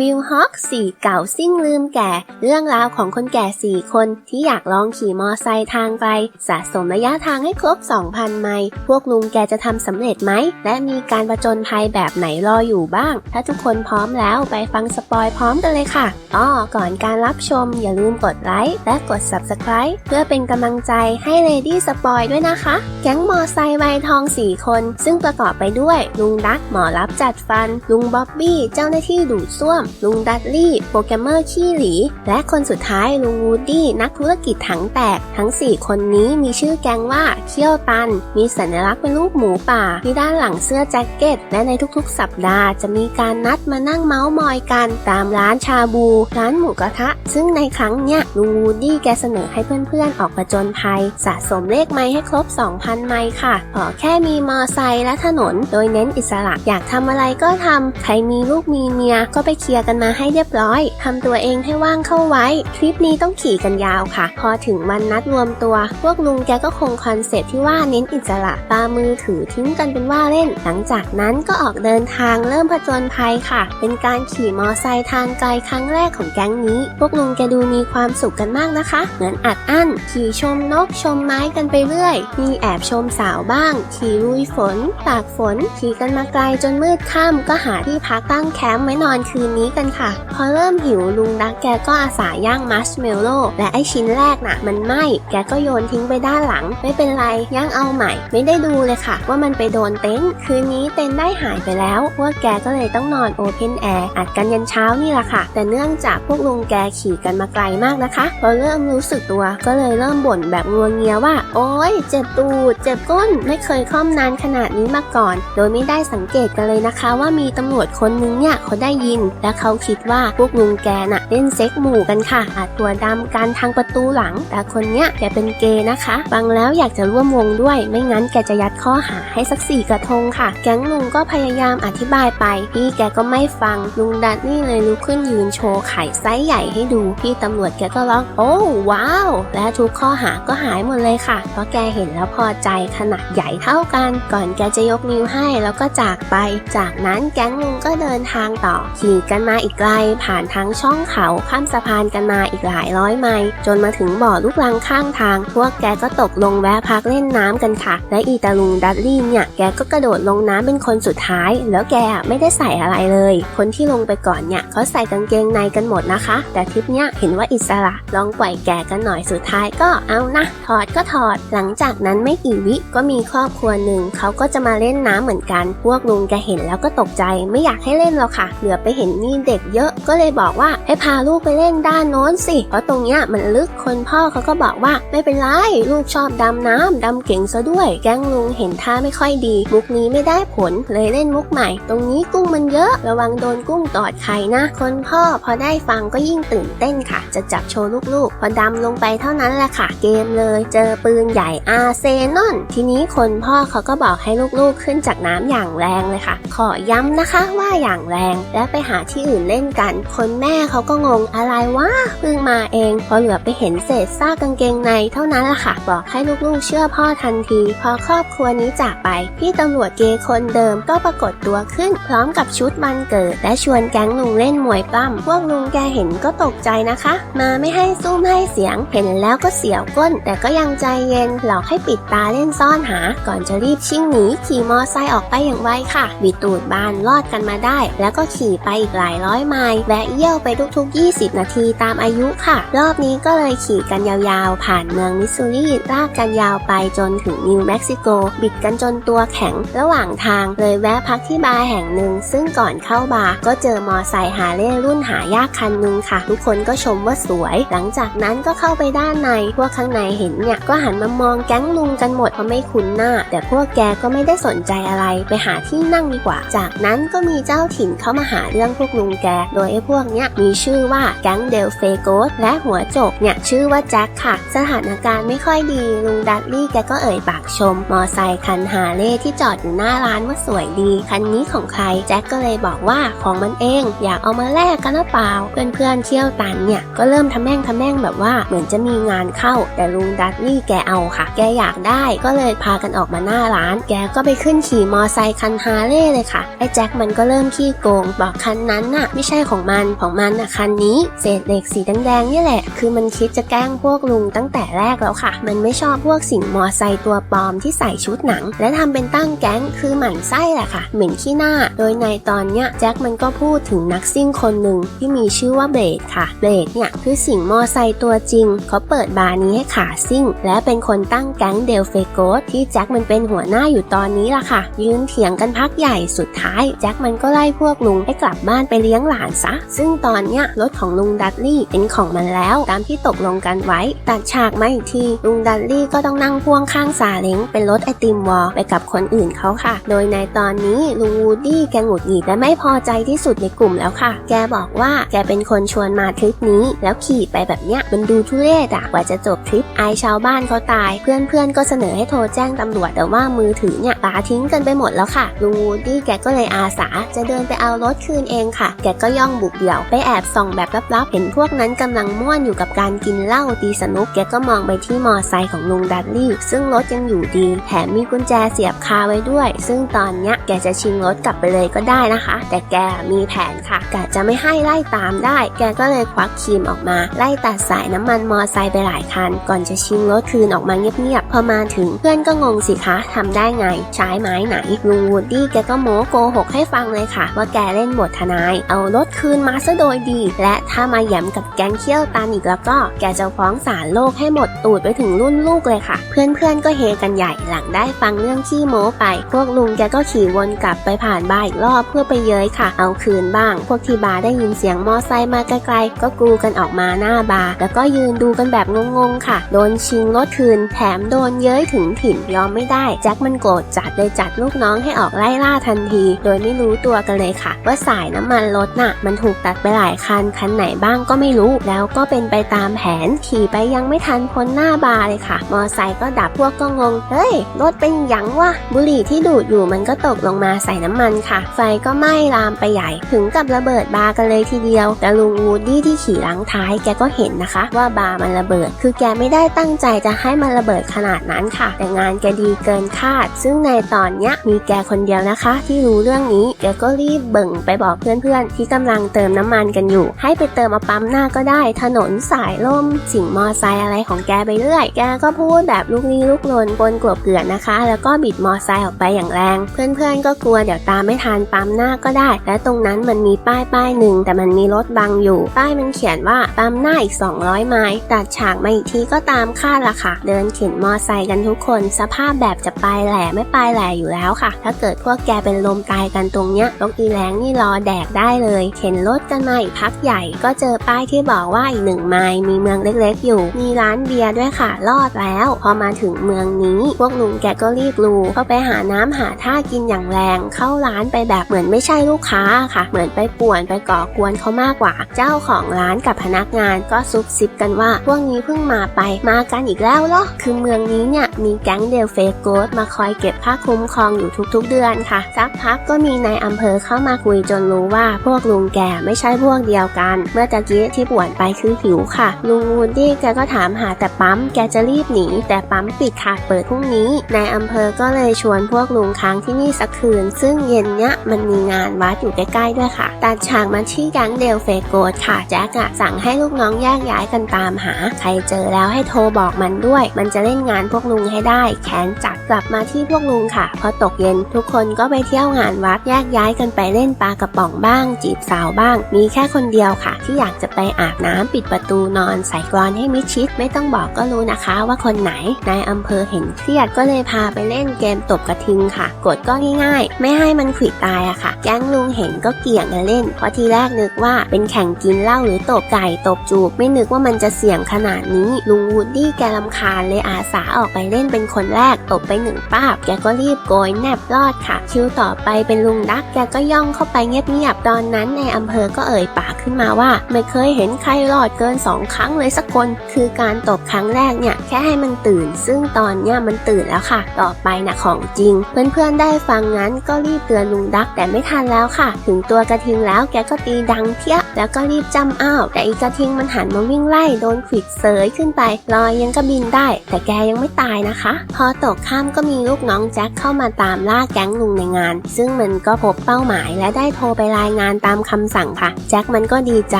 วิลฮอกสี่เก่าซิ่งลืมแก่ เรื่องราวของคนแก่สี่คนที่อยากลองขี่มอไซค์ทางไกล สะสมระยะทางให้ครบ 2,000 ไมล์พวกลุงแกจะทำสำเร็จไหม และมีการประจนภัยแบบไหนรออยู่บ้าง ถ้าทุกคนพร้อมแล้วไปฟังสปอยพร้อมกันเลยค่ะอ้อก่อนการรับชมอย่าลืมกดไลค์และกด Subscribe เพื่อเป็นกำลังใจให้เลดี้สปอยด้วยนะคะ แก๊งมอไซค์วัยทอง4คน ซึ่งประกอบไปด้วยลุงดักหมอรับจัดฟัน ลุงบ๊อบบี้เจ้าหน้าที่ดูดซ่วมลุงดัดลี่ โปรแกรมเมอร์ขี้หลี และคนสุดท้ายลุงวูดดี้นักธุรกิจถังแตก ทั้ง 4 คนนี้มีชื่อแก๊งว่าเขี้ยวตัน มีสัญลักษณ์เป็นรูปหมูป่า ที่ด้านหลังเสื้อแจ็คเก็ต และในทุกๆ สัปดาห์ จะมีการนัดมานั่งเมาส์มอยกัน ตามร้านชาบู ร้านหมูกระทะ ซึ่งในครั้งเนี้ยลุงวูดดี้แกเสนอให้เพื่อนๆออกประจนภัย สะสมเลขไม้ให้ครบ 2,000 ไม้ค่ะขอแค่มีมอไซค์และถนน โดยเน้นอิสระอยากทำอะไรก็ทำใครมีลูกมีเมียก็ไปเคลียร์กันมาให้เรียบร้อยทำตัวเองให้ว่างเข้าไว้ ทริปนี้ต้องขี่กันยาวค่ะ พอถึงวันนัดรวมตัว พวกลุงแกก็คงคอนเซ็ปที่ว่าเน้นอิสระปามือถือทิ้งกันเป็นว่าเล่น หลังจากนั้นก็ออกเดินทางเริ่มผจญภัยค่ะ เป็นการขี่มอไซค์ทางไกลครั้งแรกของแก๊งนี้ พวกลุงแกดูมีความสุขกันมากนะคะ เหมือนอัดอั้น ขี่ชมนกชมไม้กันไปเรื่อย มีแอบชมสาวบ้าง ขี่ลุยฝน ตากฝน ขี่กันมาไกลจนมืดค่ำก็หาที่พักตั้งแคมป์ไว้นอนคืนนี้กันค่ะ พอเริ่มหิวลุงดักแกก็อาสาย่างมัชเมลโล่และไอชิ้นแรกน่ะ มันไหม้แกก็โยนทิ้งไปด้านหลัง ไม่เป็นไรย่างเอาใหม่ ไม่ได้ดูเลยค่ะ ว่ามันไปโดนเต็นท์คืนนี้เต็นท์ได้หายไปแล้วพวกแกก็เลยต้องนอนโอเพนแอร์อัดกันยันเช้านี่แหละค่ะ แต่เนื่องจากพวกลุงแกขี่กันมาไกลมากนะคะ พอเริ่มรู้สึกตัวก็เลยเริ่มบ่นแบบงัวเงียว่า โอ๊ยเจ็บตูดเจ็บก้นไม่เคยคล่อมนานขนาดนี้มาก่อน โดยไม่ได้สังเกตกันเลยนะคะ ว่ามีตำรวจคนนึงเนี่ยเขาได้ยินและเขาคิดว่าพวกลุงแกน่ะเล่นเซ็กหมู่กันค่ะอาจตัวดำกันทางประตูหลัง แต่คนเนี้ยแกเป็นเกย์นะคะฟังแล้วอยากจะร่วมวงด้วย ไม่งั้นแกจะยัดข้อหาให้สักสี่กระทงค่ะ แก๊งลุงก็พยายามอธิบายไป พี่แกก็ไม่ฟังลุงดัดนี่เลยลุกขึ้นยืนโชว์ไข่ไซส์ใหญ่ให้ดูพี่ตำรวจแกก็ร้องโอ้ว้าว และทุกข้อหาก็หายหมดเลยค่ะ เพราะแกเห็นแล้วพอใจขนาดใหญ่เท่ากัน ก่อนแกจะยกนิ้วให้แล้วก็จากไป จากนั้นแก๊งลุงก็เดินทางต่อขี่กันมาอีกไกล ผ่านทั้งช่องเขาข้ามสะพานกันมาอีกหลายร้อยไมล์จนมาถึงบ่อลูกรังข้างทาง พวกแกก็ตกลงแวะพักเล่นน้ำกันค่ะ และอีตาลุงดัดลี่เนี่ยแกก็กระโดดลงน้ำเป็นคนสุดท้าย แล้วแกไม่ได้ใส่อะไรเลย คนที่ลงไปก่อนเนี่ยเขาใส่กางเกงในกันหมดนะคะ แต่ทริปเนี้ยเห็นว่าอิสระลองปล่อยแกกันหน่อยสุดท้ายก็เอานะถอดก็ถอด หลังจากนั้นไม่กี่วิก็มีครอบครัวหนึ่งเขาก็จะมาเล่นน้ำเหมือนกัน พวกลุงแกเห็นแล้วก็ตกใจไม่อยากให้เล่นหรอกค่ะ เหลือไปเห็นมีเด็กเยอะก็เลยบอกว่าให้พาลูกไปเล่นด้านโน้นสิ เพราะตรงเนี้ยมันลึกคนพ่อเขาก็บอกว่าไม่เป็นไร ลูกชอบดำน้ำดำเก่งซะด้วย แก๊งลุงเห็นท่าไม่ค่อยดี มุกนี้ไม่ได้ผลเลยเล่นมุกใหม่ ตรงนี้กุ้งมันเยอะ ระวังโดนกุ้งตอดไข่นะ คนพ่อพอได้ฟังก็ยิ่งตื่นเต้นค่ะ จะจับโชว์ลูกๆ พอดำลงไปเท่านั้นแหละค่ะ เกมเลย เจอปืนใหญ่อาเซนอน ทีนี้คนพ่อเขาก็บอกให้ลูกๆขึ้นจากน้ำอย่างแรงเลยค่ะ ขอย้ำนะคะว่าอย่างแรงและไปหาที่อื่นเล่นกัน คนแม่เขาก็งงอะไรวะเพิ่งมาเอง พอเหลือไปเห็นเศษซากกางเกงในเท่านั้นแหละค่ะ บอกให้ลูกๆเชื่อพ่อทันที พอครอบครัวนี้จากไป พี่ตำรวจเกย์คนเดิมก็ปรากฏตัวขึ้น พร้อมกับชุดมันเกิด และชวนแก๊งลุงเล่นมวยปล้ำพวกลุงแกเห็นก็ตกใจนะคะ มาไม่ให้ซุ้มให้เสียง เห็นแล้วก็เสียวก้น แต่ก็ยังใจเย็นหลอกให้ปิดตาเล่นซ่อนหา ก่อนจะรีบชิ่งหนีขี่มอไซค์ออกไปอย่างไวค่ะบิดตูดบานรอดกันมาได้ แล้วก็ขี่ไปอีกหลายายร้อยไมล์แวะเยี่ยวไปทุกๆ 20 นาทีตามอายุค่ะ รอบนี้ก็เลยขี่กันยาวๆ ผ่านเมืองมิสซูรีลากกันยาวไปจนถึงนิวเม็กซิโก บิดกันจนตัวแข็ง ระหว่างทางเลยแวะพักที่บาร์แห่งหนึ่ง ซึ่งก่อนเข้าบาร์ก็เจอมอไซค์ฮาร์เลย์รุ่นหายากคันหนึ่งค่ะ ทุกคนก็ชมว่าสวย หลังจากนั้นก็เข้าไปด้านใน พวกข้างในเห็นเนี่ยก็หันมามองแก๊งลุงกันหมดเพราะไม่คุ้นหน้า แต่พวกแกก็ไม่ได้สนใจอะไรไปหาที่นั่งดีกว่า จากนั้นก็มีเจ้าถิ่นเข้ามาหาเรื่องพวกลุงแก โดยไอ้พวกเนี้ยมีชื่อว่าแก๊งเดลเฟโกสและหัวโจกเนี่ยชื่อว่าแจ็คค่ะ สถานการณ์ไม่ค่อยดี ลุงดัตลี่แกก็เอ่ยปากชม มอไซคันฮาร์เลย์ที่จอดอยู่หน้าร้านว่าสวยดี คันนี้ของใคร แจ็คก็เลยบอกว่าของมันเอง อยากเอามาแลกกันหรือเปล่า เพื่อนๆเที่ยวตันเนี่ยก็เริ่มทำแม่งทำแม่งแบบว่าเหมือนจะมีงานเข้า แต่ลุงดัตลี่แกเอาค่ะ แกอยากได้ก็เลยพากันออกมาหน้าร้าน แกก็ไปขึ้นขี่มอไซคันฮาร์เลย์เลยค่ะไอ้แจ็คมันก็เริ่มขี้โกง บอกคันนั้นน่ะไม่ใช่ของมันของมันน่ะคันนี้ เศษเหล็กสีแดงๆนี่แหละ คือมันคิดจะแกล้งพวกลุงตั้งแต่แรกแล้วค่ะ มันไม่ชอบพวกสิ่งมอไซค์ตัวปลอมที่ใส่ชุดหนัง และทำเป็นตั้งแก๊งคือหมั่นไส้แหละค่ะ เหม็นขี้หน้า โดยในตอนเนี้ยแจ็คมันก็พูดถึงนักซิ่งคนหนึ่งที่มีชื่อว่าเบรดค่ะ เบรดเนี่ยคือสิ่งมอไซค์ตัวจริง เขาเปิดบาร์นี้ให้ขาซิ่ง และเป็นคนตั้งแก๊งเดลเฟโกสที่แจ็คมันเป็นหัวหน้าอยู่ตอนนี้ล่ะค่ะ ยืนเถียงกันพักใหญ่สุดท้ายแจ็คมันก็ไล่พวกลุงให้กลับบ้านไปเลี้ยงหลานซะ ซึ่งตอนเนี้ยรถของลุงดัตลี่เป็นของมันแล้วตามที่ตกลงกันไว้ ตัดฉากมาอีกทีลุงดัตลี่ก็ต้องนั่งพ่วงข้างซาเล้งเป็นรถไอติมวอลไปกับคนอื่นเขาค่ะ โดยในตอนนี้ลุงวูดดี้แกหงุดหงิดและไม่พอใจที่สุดในกลุ่มแล้วค่ะ แกบอกว่าแกเป็นคนชวนมาทริปนี้ แล้วขี่ไปแบบเนี้ยมันดูทุเรศอะกว่าจะจบทริปอายชาวบ้านเขาตาย เพื่อนๆก็เสนอให้โทรแจ้งตำรวจแต่ว่ามือถือเนี่ยปาทิ้งกันไปหมดแล้วค่ะลุงวูดดี้แกก็เลยอาสาจะเดินไปเอารถคืนเองค่ะแกก็ย่องบุกเดี่ยวไปแอบส่องแบบลับๆ เห็นพวกนั้นกำลังม่วนอยู่กับการกินเหล้าตีสนุก แกก็มองไปที่มอไซค์ของลุงดัตลี่ ซึ่งรถยังอยู่ดี แถมมีกุญแจเสียบคาไว้ด้วย ซึ่งตอนเนี้ยแกจะชิงรถกลับไปเลยก็ได้นะคะ แต่แกมีแผนค่ะกะจะไม่ให้ไล่ตามได้ แกก็เลยควักครีมออกมา ไล่ตัดสายน้ำมันมอไซค์ไปหลายคัน ก่อนจะชิงรถคืนออกมาเงียบๆ พอมาถึงเพื่อนก็งงสิคะทำได้ไง ใช้ไม้ไหนลุงวูดดี้แกก็โม้โกหกให้ฟังเลยค่ะ ว่าแกเล่นบททนาเอารถคืนมาซะโดยดี และถ้ามาแย้มกับแก๊งเขี้ยวตาอีกแล้วก็แกจะฟ้องศาลโลกให้หมดตูดไปถึงรุ่นลูกเลยค่ะ เพื่อนๆก็เฮกันใหญ่หลังได้ฟังเรื่องขี้โม้ไป พวกลุงแกก็ขี่วนกลับไปผ่านบาร์อีกรอบเพื่อไปเย้ยค่ะ เอาคืนบ้าง พวกที่บาร์ได้ยินเสียงมอไซค์มาไกลๆก็กูกันออกมาหน้าบาร์แล้วก็ยืนดูกันแบบงงๆค่ะ โดนชิงรถคืน แถมโดนเย้ยถึงถิ่นยอมไม่ได้แจ็คมันโกรธจัดเลยจัดลูกน้องให้ออกไล่ล่าทันที โดยไม่รู้ตัวกันเลยค่ะ ว่าสายน้ำมันันรถน่ะ มันถูกตัดไปหลายคัน คันไหนบ้างก็ไม่รู้ แล้วก็เป็นไปตามแผน ขี่ไปยังไม่ทันพ้นหน้าบาร์เลยค่ะ มอไซค์ก็ดับพวกก็งง เฮ้ย รถเป็นยังวะ บุหรี่ที่ดูดอยู่มันก็ตกลงมาใส่น้ำมันค่ะ ไฟก็ไหม้ลามไปใหญ่ ถึงกับระเบิดบาร์กันเลยทีเดียว แต่ลุงวูดดี้ที่ขี่หลังท้ายแกก็เห็นนะคะ ว่าบาร์มันระเบิด คือแกไม่ได้ตั้งใจจะให้มันระเบิดขนาดนั้นค่ะ แต่งานแกดีเกินคาด ซึ่งในตอนเนี้ยมีแกคนเดียวนะคะ ที่รู้เรื่องนี้ แกก็รีบเบิ่งไปบอกเพื่อนื่อนๆ ที่กำลังเติมน้ำมันกันอยู่ ให้ไปเติมมาปั๊มหน้าก็ได้ ถนนสายล่ม สิ่งมอไซค์อะไรของแกไปเรื่อย แกก็พูดแบบลูกนี้ลูกลนปนกลบเกลื่อนนะคะ แล้วก็บิดมอไซค์ออกไปอย่างแรง เพื่อนๆ ก็กลัวเดี๋ยวตามไม่ทันปั๊มหน้าก็ได้ และตรงนั้นมันมีป้ายป้ายหนึ่งแต่มันมีรถบังอยู่ ป้ายมันเขียนว่าปั๊มหน้าอีก 200 ไม้ตัดฉากมาอีกทีก็ตามคาดละค่ะ เดินเข็นมอไซค์กันทุกคน สภาพแบบจะปลายแหล่ไม่ปลายแหล่อยู่แล้วค่ะ ถ้าเกิดพวกแกเป็นลมตายกันตรงเนี้ยนกอีแรงนี่รอแดกได้เลย เข็นรถกันมาอีกพักใหญ่ก็เจอป้ายที่บอกว่าอีกหนึ่งไมล์มีเมืองเล็กๆอยู่ มีร้านเบียร์ด้วยค่ะรอดแล้ว พอมาถึงเมืองนี้ พวกลุงแกก็รีบลูเข้าไปหาน้ำหาท่ากินอย่างแรง เข้าร้านไปแบบเหมือนไม่ใช่ลูกค้าค่ะ เหมือนไปป่วนไปก่อกวนเขามากกว่า เจ้าของร้านกับพนักงานก็ซุบซิบกันว่าพวกนี้เพิ่งมาไปมากันอีกแล้วเหรอคือเมืองนี้เนี่ยมีแก๊งเดลเฟโกสมาคอยเก็บค่าคุ้มครองอยู่ทุกๆ เดือนค่ะสักพักก็มีนายอำเภอเข้ามาคุยจนรู้ว่าพวกลุงแกไม่ใช่พวกเดียวกัน เมื่อตะกี้ที่ป่วนไปคือหิวค่ะ ลุงวูดดี้แกก็ถามหาแต่ปั๊มแกจะรีบหนี แต่ปั๊มปิดค่ะเปิดพรุ่งนี้นายอำเภอก็เลยชวนพวกลุงค้างที่นี่สักคืน ซึ่งเย็นเนี้ยมันมีงานวัดอยู่ใกล้ๆด้วยค่ะตัดฉากมาที่แก๊งเดลเฟโกสค่ะแจ็คอะสั่งให้ลูกน้องแยกย้ายกันตามหา ใครเจอแล้วให้โทรบอกมันด้วย มันจะเล่นงานพวกลุงให้ได้ แขนจัดกลับมาที่พวกลุงค่ะ พอตกเย็นทุกคนก็ไปเที่ยวงานวัดแยกย้ายกันไปเล่นปลากระป๋องบ้างจีบสาวบ้าง มีแค่คนเดียวค่ะ ที่อยากจะไปอาบน้ำปิดประตูนอน ใส่กรอนให้มิดชิด ไม่ต้องบอกก็รู้นะคะว่าคนไหนนายอำเภอเห็นเครียดก็เลยพาไปเล่นเกมตบกระทิงค่ะกฎก็ง่ายๆ ไม่ให้มันขวิดตายอะค่ะ แก๊งลุงเห็นก็เกี่ยงกันเล่น เพราะทีแรกนึกว่าเป็นแข่งกินเหล้าหรือตบไก่ตบจูบ ไม่นึกว่ามันจะเสี่ยงขนาดนี้ ลุงวูดดี้แกลำคาญเลยอาสาออกไปเล่นเป็นคนแรก ตบไปหนึ่งป้าบ แกก็รีบโกยแนบรอดค่ะ คิวต่อไปเป็นลุงดักแกก็ย่องเข้าไปเงียบๆตอนนั้นในอำเภอก็เอ่ยปากขึ้นมาว่า ไม่เคยเห็นใครรอดเกินสองครั้งเลยสักคน คือการตบครั้งแรกเนี่ยแค่ให้มันตื่น ซึ่งตอนเนี้ยมันตื่นแล้วค่ะ ต่อไปนะของจริง เพื่อนๆได้ฟังงั้นก็รีบเตือนลุงดักแต่ไม่ทันแล้วค่ะ ถึงตัวกระทิงแล้วแกก็ตีดังเพี้ยแล้วก็รีบจำอ้าวแต่อีกระทิงมันหันมาวิ่งไล่โดนขิดเสยขึ้นไปลอยยังก็บินได้ แต่แกยังไม่ตายนะคะ พอตกค่ำก็มีลูกน้องแจ็คเข้ามาตามล่าแก๊งลุงในงาน ซึ่งมันก็พบเป้าหมายและได้โทรไปรายงานงานตามคำสั่งค่ะ แจ็คมันก็ดีใจ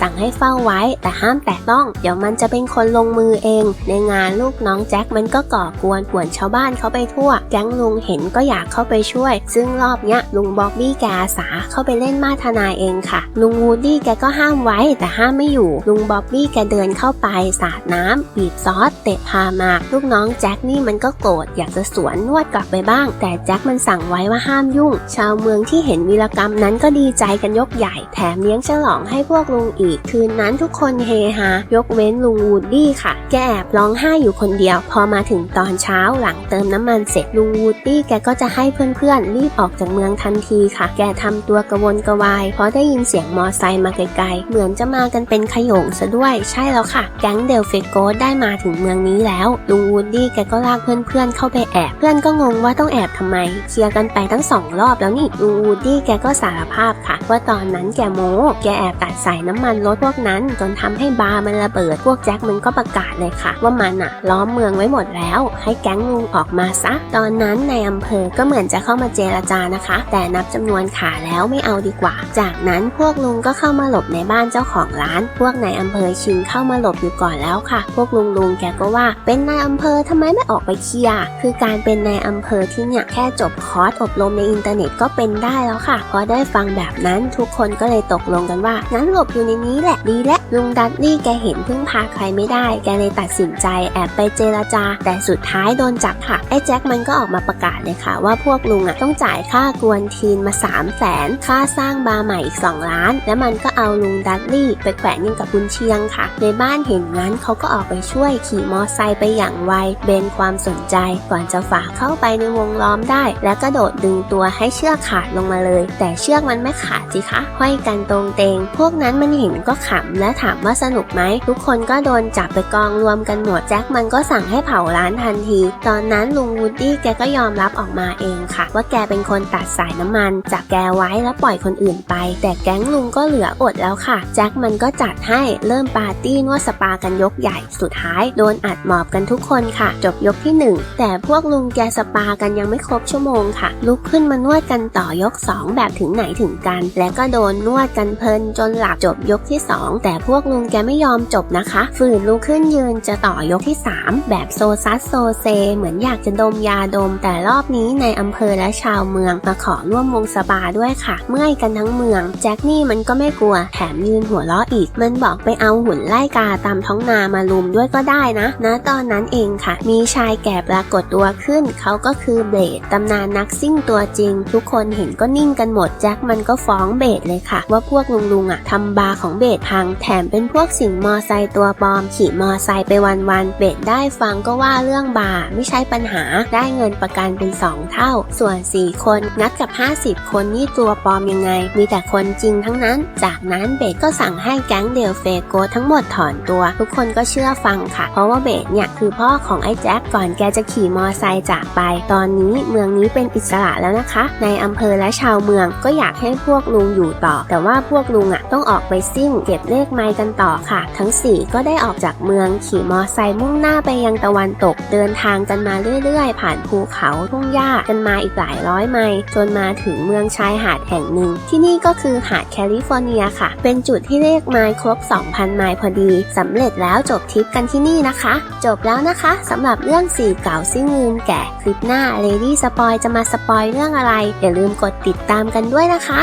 สั่งให้เฝ้าไว้ แต่ห้ามแตะต้อง เดี๋ยวมันจะเป็นคนลงมือเอง ในงานลูกน้องแจ็คมันก็ก่อกวนป่วนชาวบ้านเขาไปทั่ว แก๊งลุงเห็นก็อยากเข้าไปช่วย ซึ่งรอบเนี้ยลุงบ๊อบบี้แกอาสาเข้าไปเล่นมาทนายเองค่ะ ลุงวูดดี้แกก็ห้ามไว้แต่ห้ามไม่อยู่ลุงบ๊อบบี้แกเดินเข้าไปสาดน้ำบีบซอสเตะพามาลูกน้องแจ็คนี่มันก็โกรธอยากจะสวนนวดกลับไปบ้าง แต่แจ็คมันสั่งไว้ว่าห้ามยุ่ง ชาวเมืองที่เห็นวีรกรรมนั้นก็ดีใจกันยกใหญ่ แถมเลี้ยงฉลองให้พวกลุงอีก คืนนั้นทุกคนเฮฮายกเว้นลุงวูดดี้ค่ะ แกแอบร้องไห้อยู่คนเดียว พอมาถึงตอนเช้าหลังเติมน้ำมันเสร็จลุงวูดดี้แกก็จะให้เพื่อนๆ รีบออกจากเมืองทันทีค่ะ แกทำตัวกระวนกระวาย เพราะได้ยินเสียงมอไซค์มาไกลๆ เหมือนจะมากันเป็นขยงซะด้วย ใช่แล้วค่ะ แก๊งเดลเฟโกได้มาถึงเมืองนี้แล้ว ลุงวูดดี้แกก็ลากเพื่อนๆ เข้าไปแอบ เพื่อนก็งงว่าต้องแอบทำไม เคลียร์กันไปทั้งสองรอบแล้วนี่ ลุงวูดดี้แกก็สารภาพค่ะว่าตอนนั้นแกโม้แกแอบตัดสายน้ำมันรถพวกนั้น จนทำให้บาร์มันระเบิด พวกแจ็คมันก็ประกาศเลยค่ะ ว่ามันอะล้อมเมืองไว้หมดแล้ว ให้แก๊งลุงออกมาซะ ตอนนั้นในอำเภอก็เหมือนจะเข้ามาเจรจานะคะ แต่นับจำนวนขาแล้วไม่เอาดีกว่า จากนั้นพวกลุงก็เข้ามาหลบในบ้านเจ้าของร้าน พวกนายอำเภอชิงเข้ามาหลบอยู่ก่อนแล้วค่ะ พวกลุงลุงแกก็ว่า เป็นนายอำเภอทำไมไม่ออกไปเคลียร์คือการเป็นนายอำเภอที่เนี่ยแค่จบคอร์สอบรมในอินเทอร์เน็ตก็เป็นได้แล้วค่ะพอได้ฟังแบบนั้นทุกคนก็เลยตกลงกันว่า งั้นหลบอยู่ในนี้แหละดีและลุงดัตลี่แกเห็นพึ่งพาใครไม่ได้ แกเลยตัดสินใจแอบไปเจรจา แต่สุดท้ายโดนจับค่ะ ไอ้แจ็คมันก็ออกมาประกาศเลยค่ะ ว่าพวกลุงอะต้องจ่ายค่ากวนทีนมา3 0 0แสนค่าสร้างบาร์ใหม่อีก 2 ล้าน และมันก็เอาลุงดัตลี่ไปแขวนยังกับบุญเชียงค่ะ ในบ้านเห็นงั้นเขาก็ออกไปช่วยขี่มอไซค์ไปอย่างไวเบนความสนใจ ก่อนจะฝ่าเข้าไปในวงล้อมได้ และกระโดดดึงตัวให้เชือกขาดลงมาเลย แต่เชือกมันไม่ขาดสิคะห้อยกันตรงเตง พวกนั้นมันเห็นก็ขำและถามว่าสนุกไหม ทุกคนก็โดนจับไปกองรวมกันหมดแจ็คมันก็สั่งให้เผาร้านทันที ตอนนั้นลุงวูดดี้แกก็ยอมรับออกมาเองค่ะ ว่าแกเป็นคนตัดสายน้ำมันจับแกไว้แล้วปล่อยคนอื่นไป แต่แก๊งลุงก็เหลืออดแล้วค่ะ แจ็คมันก็จัดให้เริ่มปาร์ตี้นวดสปากันยกใหญ่สุดท้าย โดนอัดหมอบกันทุกคนค่ะ จบยกที่หนึ่งแต่พวกลุงแกสปากันยังไม่ครบชั่วโมงค่ะ ลุกขึ้นมานวดกันต่อยก 2 แบบถึงไหนถึงกันและก็โดนนวดกันเพลินจนหลับจบยกที่ 2 แต่พวกลุงแกไม่ยอมจบนะคะ ฝืนลุกขึ้นยืนจะต่อยกที่ 3 แบบโซซัสโซเซ เหมือนอยากจะดมยาดม แต่รอบนี้ในอำเภอและชาวเมืองมาขอร่วมวงสปาด้วยค่ะ เมื่อยกันทั้งเมือง แจ็คนี่มันก็ไม่กลัว แถมยืนหัวเราะอีก มันบอกไปเอาหุ่นไล่กาตามท้องนามาลุมด้วยก็ได้นะณตอนนั้นเองค่ะ มีชายแก่ปรากฏตัวขึ้น เขาก็คือเบดตำนานนักซิ่งตัวจริง ทุกคนเห็นก็นิ่งกันหมดแจ็คมันก็ฟ้องเบดเลยค่ะ ว่าพวกลุงลุงๆอะทำบาร์ของเบดพัง แถมเป็นพวกสิ่งมอไซค์ตัวปลอม ขี่มอไซค์ไปวันๆเบดได้ฟังก็ว่าเรื่องบาร์ไม่ใช่ปัญหาได้เงินประกันเป็น 2 เท่า ส่วน 4 คนงัดกับ 50 คนนี่ตัวปลอมยังไง มีแต่คนจริงทั้งนั้น จากนั้นเบดก็สั่งให้แก๊งเดลเฟโกทั้งหมดถอนตัว ทุกคนก็เชื่อฟังค่ะ เพราะว่าเบดเนี่ยคือพ่อของไอ้แจ็คก่อนแกจะขี่มอไซค์จากไป ตอนนี้เมืองนี้เป็นอิสระแล้วนะคะ ในอำเภอและชาวเมืองก็อยากให้พวกลุงอยู่ต่อ แต่ว่าพวกลุงอะต้องออกไปซิ่ง เก็บเลขไม้กันต่อค่ะ ทั้ง 4 ก็ได้ออกจากเมืองขี่มอไซค์มุ่งหน้าไปยังตะวันตก เดินทางกันมาเรื่อยๆ ผ่านภูเขาทุ่งหญ้ากันมาอีกหลายร้อยไมล์จนมาถึงเมืองชายหาดแห่งหนึ่ง ที่นี่ก็คือหาดแคลิฟอร์เนียค่ะ เป็นจุดที่เลขไมล์ครบ 2,000 ไมล์พอดีสำเร็จแล้วจบทริปกันที่นี่นะคะ จบแล้วนะคะสำหรับเรื่องสี่เก่าซิ่งลืมแก่คลิปหน้า Lady สปอยจะมาสปอยเรื่องอะไร อย่าลืมกดติดตามกันด้วยนะคะ